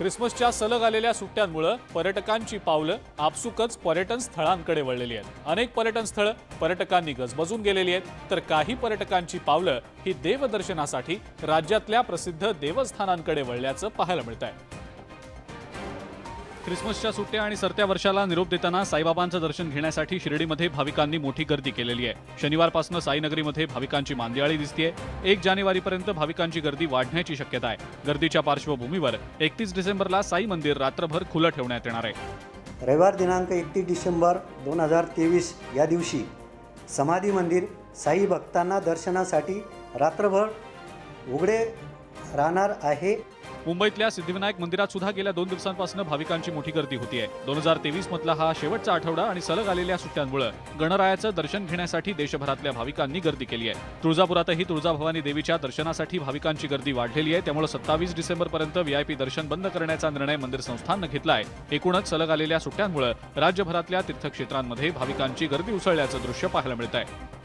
ख्रिसमसच्या सलग आलेल्या सुट्ट्यांमुळं पर्यटकांची पावलं आपसुकच पर्यटन स्थळांकडे वळलेली आहेत. अनेक पर्यटन स्थळं पर्यटकांनी गजबजून गेलेली आहेत. तर काही पर्यटकांची पावलं ही देवदर्शनासाठी राज्यातल्या प्रसिद्ध देवस्थानांकडे वळल्याचं पाहायला मिळत आहे ख्रिसमसच्या सुट्ट्या आणि सरत्या वर्षाला निरोप देताना साईबाबांचं दर्शन घेण्यासाठी शिर्डीमध्ये भाविकांनी मोठी गर्दी केलेली आहे. शनिवारपासून साईनगरीमध्ये भाविकांची मांदियाळी दिसतीये. एक जानेवारीपर्यंत भाविकांची गर्दी वाढण्याची शक्यता आहे. गर्दीच्या पार्श्वभूमीवर एकतीस डिसेंबरला साई मंदिर रात्रभर खुलं ठेवण्यात येणार आहे. रविवार दिनांक एकतीस डिसेंबर दोन हजार तेवीस या दिवशी समाधी मंदिर साई भक्तांना दर्शनासाठी रात्रभर उघडे राहणार आहे. मुंबईतल्या सिद्धिविनायक मंदिरात सुद्धा गेल्या दोन दिवसांपासून भाविकांची मोठी गर्दी होतीये दोन हजार तेवीस मधला हा शेवटचा आठवडा आणि सलग आलेल्या सुट्ट्यांमुळे गणरायाचं दर्शन घेण्यासाठी देशभरातल्या भाविकांनी गर्दी केली आहे. तुळजापुरातही तुळजाभवानी देवीच्या दर्शनासाठी भाविकांची गर्दी वाढलेली आहे. त्यामुळे सत्तावीस डिसेंबरपर्यंत व्हीआयपी दर्शन बंद करण्याचा निर्णय मंदिर संस्थाननं घेतला आहे. एकूणच सलग आलेल्या सुट्ट्यांमुळे राज्यभरातल्या तीर्थक्षेत्रांमध्ये भाविकांची गर्दी उसळल्याचं दृश्य पाहायला मिळत आहे